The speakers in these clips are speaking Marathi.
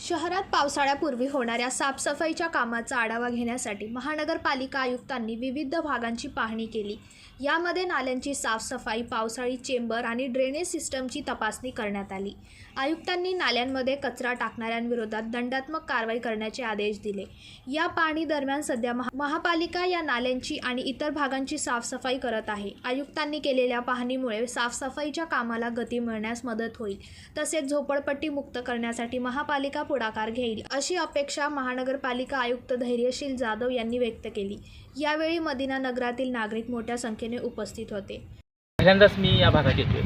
शहरात पावसाळ्यापूर्वी होणाऱ्या साफसफाईच्या कामाचा आढावा घेण्यासाठी महानगरपालिका आयुक्तांनी विविध भागांची पाहणी केली. यामध्ये नाल्यांची साफसफाई पावसाळी चेंबर आणि ड्रेनेज सिस्टमची तपासणी करण्यात आली. आयुक्तांनी नाल्यांमध्ये कचरा टाकणाऱ्यांविरोधात दंडात्मक कारवाई करण्याचे आदेश दिले. या पाहणी दरम्यान सध्या महा महापालिका या नाल्यांची आणि इतर भागांची साफसफाई करत आहे. आयुक्तांनी केलेल्या पाहणीमुळे साफसफाईच्या कामाला गती मिळण्यास मदत होईल. तसेच झोपडपट्टी मुक्त करण्यासाठी महापालिका पुढाकार घेईल अशी अपेक्षा महानगरपालिका आयुक्त धैर्यशील जाधव यांनी व्यक्त केली. यावेळी मदिना नगरातील नागरिक मोठ्या संख्येने उपस्थित होते. पहिल्यांदाच मी या भागात येतोय.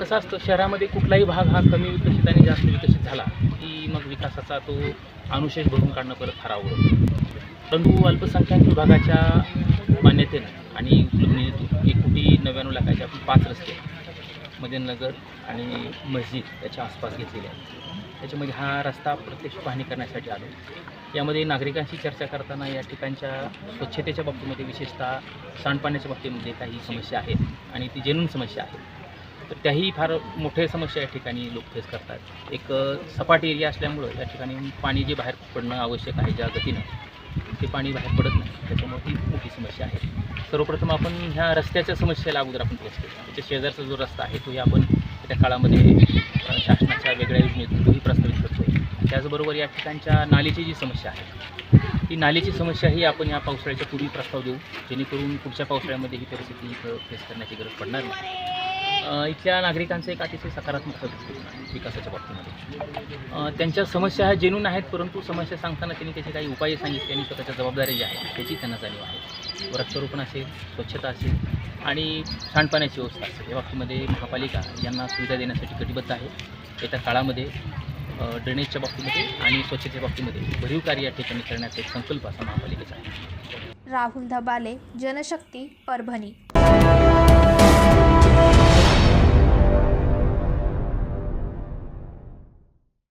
कसं असतं शहरामध्ये कुठलाही भाग हा कमी विकसित आणि जास्त विकसित झाला की मग विकासाचा तो अनुशेष भरून काढणं परत फार अवघड परंतु अल्पसंख्याक विभागाच्या मान्यतेनं आणि उपलब्धीतून एक कोटी नव्याण्णव लाखाचे आपण पाच रस्ते मदनगर आणि मस्जिद याच्या आसपास घेतलेली आहे. त्याच्यामध्ये हा रस्ता प्रत्यक्ष पाहणी करण्यासाठी आलो. यामध्ये नागरिकांशी चर्चा करताना या ठिकाणच्या स्वच्छतेच्या बाबतीमध्ये विशेषतः सांडपाण्याच्या बाबतीमध्ये काही समस्या आहेत आणि ती जेनून समस्या आहेत. तर त्याही फार मोठ्या समस्या या ठिकाणी लोक फेस करतात. एक सपाट एरिया असल्यामुळं या ठिकाणी पाणी जे बाहेर पडणं आवश्यक आहे ज्या गतीनं ते पाणी बाहेर पडत नाही. त्याच्यामुळे ती मोठी समस्या आहे. सर्वप्रथम आपण ह्या रस्त्याच्या समस्येला अगोदर आपण पोचतो त्याच्या शेजारचा जो रस्ता आहे तोही आपण त्या काळामध्ये शासनाच्या वेगळ्या योजनेतून तोही प्रस्तावित करतो आहे त्याचबरोबर या ठिकाणच्या नालीची जी समस्या आहे ती नालीची समस्या ही आपण या पावसाळ्याच्या पूर्वी प्रस्ताव देऊ. जेणेकरून पुढच्या पावसाळ्यामध्ये ही परिस्थिती फेस करण्याची गरज पडणार नाही. इथल्या नागरिकांचं एक अतिशय सकारात्मक विकासाच्या बाबतीमध्ये. त्यांच्या समस्या ह्या जेनून आहेत परंतु समस्या सांगताना त्यांनी त्याचे काही उपाय सांगितले आणि स्वतःच्या जबाबदारी ज्या आहेत त्याची त्यांना जाणीव आहे. वृक्षारोपण असेल स्वच्छता असेल आणि सांडपाण्याची व्यवस्था असेल या बाबतीमध्ये महापालिका यांना सुविधा देण्यासाठी कटिबद्ध आहे. येत्या काळामध्ये ड्रेनेजच्या बाबतीमध्ये आणि स्वच्छतेच्या बाबतीमध्ये भरीव कार्य या ठिकाणी करण्याचा एक संकल्प असा महापालिकेचा आहे. राहुल धबाले जनशक्ती परभणी.